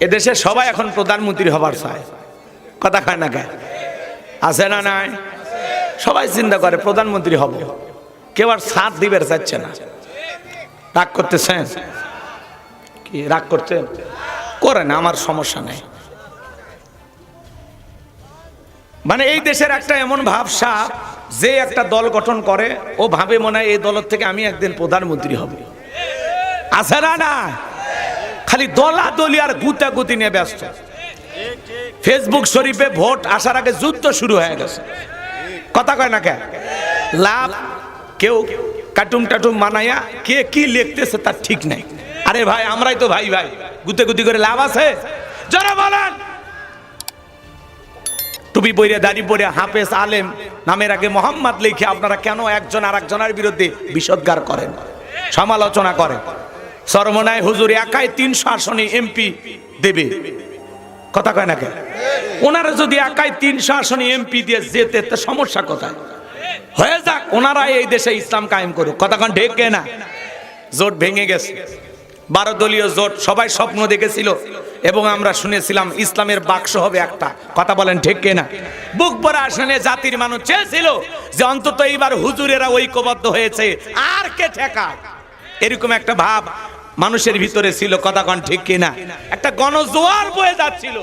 এদেশে সবাই এখন প্রধানমন্ত্রী হবার চায়। কথা কয় না কে? আছে না নাই? সবাই চিন্তা করে প্রধানমন্ত্রী হব। কেউ আর সাথ দিবের চাচ্ছে না। রাগ করতেছেন? কি রাগ করতেন? করেন, আমার সমস্যা নেই। মানে এই দেশের একটা এমন ভাবসা, যে একটা দল গঠন করে, ও ভাবে মনে হয় এই দলের থেকে আমি একদিন প্রধানমন্ত্রী হব। আছে না না খালি দলা দলি আর গুতা গুতি নিয়ে ব্যস্ত। ফেসবুক শরীফে ভোট আসার আগে যুদ্ধ শুরু হয়ে গেছে। কথা কয় না কে? লাভ, কেউ কাটুম টাটুম মানাইয়া কে কি লিখতেছে তার ঠিক নাই। আরে ভাই, আমরাই তো ভাই ভাই গুতে গুতি করে লাভ আছে। যারা বলেন। টুপি পরে দাড়ি পরে হাফেজ আলেম নামের আগে মোহাম্মদ লিখে আপনারা কেন একজন আর একজনের বিরুদ্ধে বিষদগার করেন? সমালোচনা করেন। সরমনায় হুজুর একাই তিনশো আসনে এমপি দেবে। কথা কয় না কেন ওনারা যদি একাই তিনশো আসনে এমপি দিয়ে যেতে, তো সমস্যা কোথায়? হয়ে যাক, ওনারা এই দেশে ইসলাম কায়েম করুক। কথা কন ঢেকে না? জোট ভেঙে গেছে। বারো দলীয় জোট সবাই স্বপ্ন দেখেছিল এবং আমরা শুনেছিলাম ইসলামের বাক্স হবে একটা। কথা বলেন ঠিক না? বুক ভরা আসনে জাতির মানুষ চেয়েছিল যে অন্তত এইবার হুজুরেরা ঐক্যবদ্ধ হয়েছে। আর কে ঠেকায়? এরকম একটা ভাব মানুষের ভিতরে ছিল, কথা কন ঠিক কিনা? একটা গণজোয়ার বয়ে যাচ্ছিল।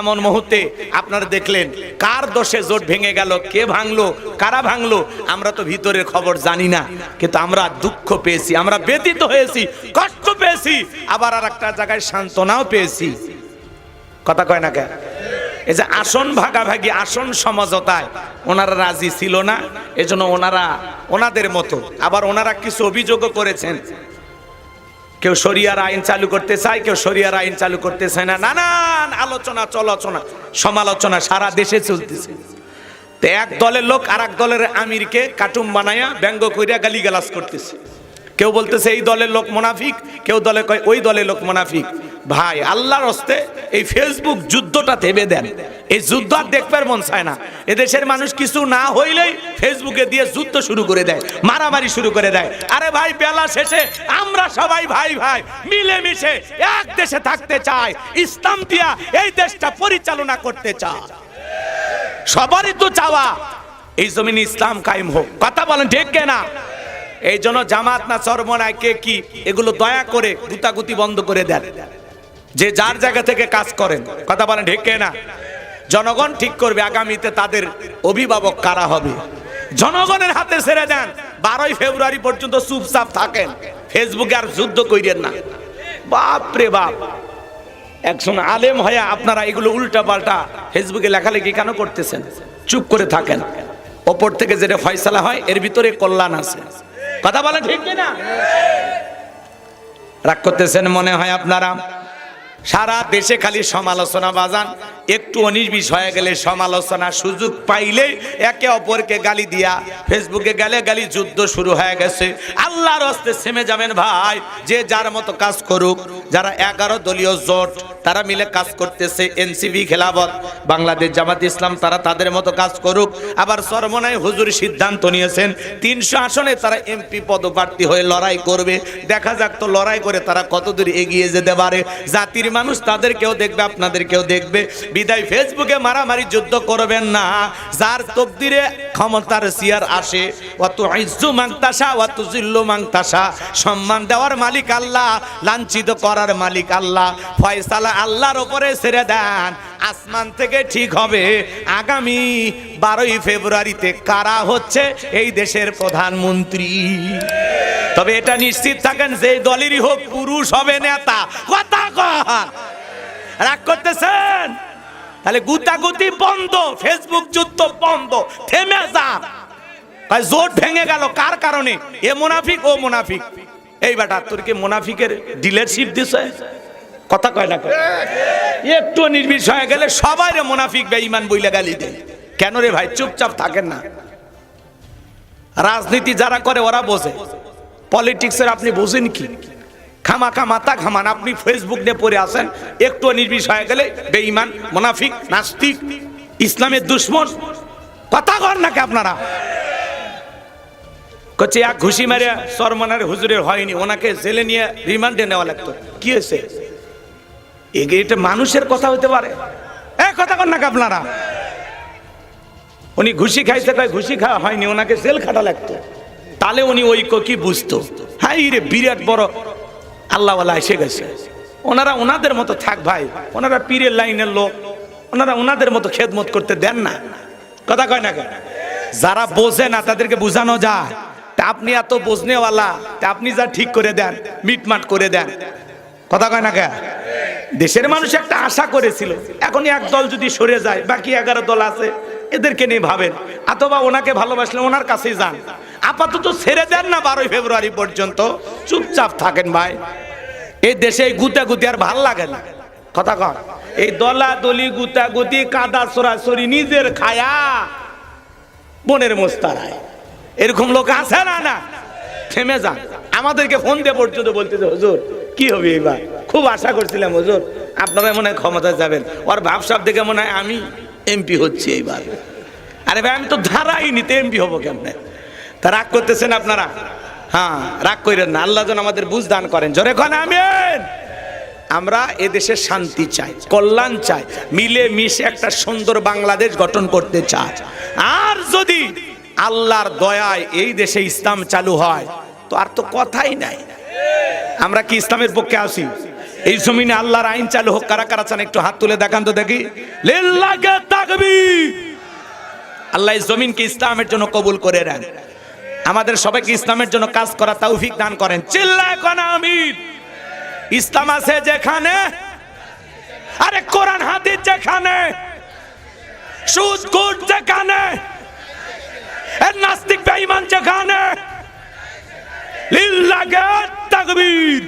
এমন মুহূর্তে আপনারা দেখলেন, কার দোষে জোট ভেঙে গেল, কে ভাঙলো, কারা ভাঙলো, আমরা তো ভিতরের খবর জানি না। কিন্তু আমরা দুঃখ পেয়েছি, আমরা ব্যতীত হয়েছি, কষ্ট পেয়েছি, আবার আর একটা জায়গায় সান্ত্বনাও পেয়েছি। কথা কয় না কেন? এই যে আসন ভাগাভাগি, আসন সমঝোতায় ওনারা রাজি ছিল না, এজন্য ওনারা ওনাদের মতো, আবার ওনারা কিছু অভিযোগও করেছেন। কেউ শরিয়ার আইন চালু করতে চায়, কেউ শরিয়ার আইন চালু করতে চায় না, নানান আলোচনা, চলাচনা, সমালোচনা সারা দেশে চলতেছে। তো এক দলের লোক আর এক দলের আমিরকে কাটুম বানায়া ব্যঙ্গ কইরা গালিগালাজ করতেছে। কেউ বলতেছে, এই দলের লোক মোনাফিক কেউ দলে কয়, ওই দলের লোক মোনাফিক ভাই, আল্লাহর হস্তে এই ফেসবুক যুদ্ধটা থেমে দেন। এই যুদ্ধ আর দেখবার মন চায় না। এদেশের মানুষ কিছু না হইলেই ফেসবুকে দিয়ে যুদ্ধ শুরু করে দেয়, মারামারি শুরু করে দেয়। আরে ভাই, বেলা শেষে আমরা সবাই ভাই ভাই মিলেমিশে এক দেশে থাকতে চাই, ইসলাম দিয়া এই দেশটা পরিচালনা করতে চাই। সবারই তো চাওয়া এই জমিনে ইসলাম কায়েম হোক। কথা বলেন ঠিক না এই জন্য জামাত না চরমনায় কে কি, এগুলো দয়া করে গুতাগুতি বন্ধ করে দেন। যে যার জায়গা থেকে কাজ করেন। কথা বলেন ঠিক না জনগণ ঠিক করবে আগামীতে তাদের অভিভাবক কারা হবে? জনগণের হাতে ছেড়ে দেন। বারোই ফেব্রুয়ারি পর্যন্ত চুপচাপ থাকেন। ফেসবুকে আর যুদ্ধ কইরেন না। বাপ রে বাপ। একজন আলেম হয়ে আপনারা এগুলো উল্টা পাল্টা ফেসবুকে লেখালেখি কেন করতেছেন? চুপ করে থাকেন। ওপর থেকে যেটা ফয়সালা হয় এর ভিতরে কল্যাণ আছে। কথা বলেন ঠিক না রাগ করতেছেন মনে হয় আপনারা? সারা দেশে খালি সমালোচনা বাজান, একটু অনির্বিষ হয়ে গেলে সমালোচনা সুযোগ পাইলে একে অপরকে গালি দিয়া ফেসবুকে গেলে গালি যুদ্ধ শুরু হয়ে গেছে। আল্লাহর হস্তে থেমে যাবেন ভাই, যে যার মতো কাজ করুক, যারা এগারো দলীয় জোট, তারা মিলে কাজ করতেছে এনসিবি খেলাবত বাংলাদেশ জামাত ইসলাম, তারা তাদের মতো কাজ করুক। আবার সরমনায় হুজুর সিদ্ধান্ত নিয়েছেন, তিনশো আসনে তারা এমপি পদপ্রার্থী হয়ে লড়াই করবে। দেখা যাক তো লড়াই করে তারা কতদূর এগিয়ে যেতে পারে। জাতির মানুষ তাদেরকেও দেখবে, আপনাদেরকেও দেখবে। বিদায় ফেসবুকে মারামারি যুদ্ধ করবেন না। যার তকদিরে ক্ষমতার সিয়ার আসে। অত ইজ্জু মাংতাসা অত জিল্লু মাংতাসা সম্মান দেওয়ার মালিক আল্লাহ, লাঞ্ছিত করার মালিক আল্লাহ। ফয়সালা আল্লাহর ওপরে ছেড়ে দেন। আসমান থেকে ঠিক হবে। আগামী বারোই ফেব্রুয়ারিতে কারা হচ্ছে? এই দেশের প্রধানমন্ত্রী। তবে এটা নিশ্চিত থাকেন, যে দলেরই হোক পুরুষ হবে নেতা। কথা রাগ করতেছেন? তাহলে গুতাগুতি বন্ধ, ফেসবুক যুদ্ধ বন্ধ, থেমে যা ভাই জোট ভেঙে গেল, কার কারণে? এ মুনাফিক, ও মুনাফিক। এই বেটা, তোর কি মুনাফিকের ডিলারশিপ দিছে? কথা কয় না কয়? একটু নির্বিষ হয়ে গেলে সবাই মুনাফিক, বেঈমান বইলা গালি দেয়। কেন রে ভাই? চুপচাপ থাকেন না। রাজনীতি যারা করে, ওরা বোঝে। পলিটিক্সের আপনি বোঝেন কি? খামাখা মাথা খামান আপনি ফেসবুক নিয়ে পড়ে আসেন, একটু নির্বিষ হয়ে গেলে বেঈমান, মোনাফিক, নাস্তিক, ইসলামের দুশ্মন। কথা কর নাকি আপনারা? কচ্ছে এক ঘুষি মারে সরমনার হুজুরের হয়নি। ওনাকে জেলে নিয়ে রিমান্ডে নেওয়া লাগতো। কি হয়েছে? এটা মানুষের কথা হতে পারে। এ, কথা কন না আপনারা উনি ঘুষি খাইতে কয়, ঘুষি খাওয়া হয়নি, ওনাকে জেল খাটা লাগতো। তাহলে উনি ওই কি বুঝতো। হ্যাঁ রে, বিরাট বড় আল্লাহওয়ালা এসে গেছে। ওনারা ওনাদের মতো থাক ভাই, ওনারা পীরের লাইনের লোক, ওনারা ওনাদের মতো খেদমত করতে দেন না। কথা কয় না কেন? যারা বোঝে না, তাদেরকে বোঝানো যায়। তা আপনি এত বোঝনেওয়ালা, তা আপনি যা ঠিক করে দেন, মিটমাট করে দেন। কথা কয় না কেন? দেশের মানুষ একটা আশা করেছিল এখন এক দল যদি সরে যায়, বাকি এগারো দল আছে, এদেরকে নিয়ে ভাবেন, অথবা ওনাকে ভালোবাসলে ওনার কাছেই যান। আপাতত ছেড়ে দেন না বারোই ফেব্রুয়ারি পর্যন্ত। চুপচাপ থাকেন ভাই। এই দেশে এই গুতা গুতি আর ভালো লাগে না। কথা কন, এই দলা দলি গুতা গুতি কাদা সরাসরি নিজের খায়া বনের মোস্তারায়। এরকম লোক আছে না না? থেমে যান। আমাদেরকে ফোন দিয়ে পর্যন্ত বলতেছে, হুজুর, কি হবে এবার? খুব আশা করছিলাম, হুজুর। আপনারা মনে হয় ক্ষমতায় যাবেন। ওর ভাবসাব দেখে মনে হয় আমি এমপি হচ্ছি এইবার। আরে ভাই, আমি তো ধারাই নিতে এমপি হব কেমনে? তা রাগ করতেছেন আপনারা? হ্যাঁ রাগ করেন না। আল্লাহ যেন আমাদের বুঝ দান করেন। জোরে খান আমিন। আমরা এদেশে শান্তি চাই, কল্যাণ চাই, মিলে মিশে একটা সুন্দর বাংলাদেশ গঠন করতে চাই। আর যদি আল্লাহর দয়ায় এই দেশে ইসলাম চালু হয়, তো আর তো কথাই নাই। আমরা কি ইসলামের পক্ষে আসি এই জমিনে আল্লাহর আইন চালু হোক, কারা কারা চান একটু হাত তুলে দেখান তো দেখি। আল্লাহ জমিনকে ইসলামের জন্য কবুল করে নেন। আমাদের সবাইকে ইসলামের জন্য কাজ করা তৌফিক দান করেন। চিল্লায় ইসলাম আছে যেখানে, আরে কোরআন হাদিস যেখানে, সুদ কুট যেখানে এর নাস্তিক, বেঈমান যেখানে। লিল্লাহি তাকবীর।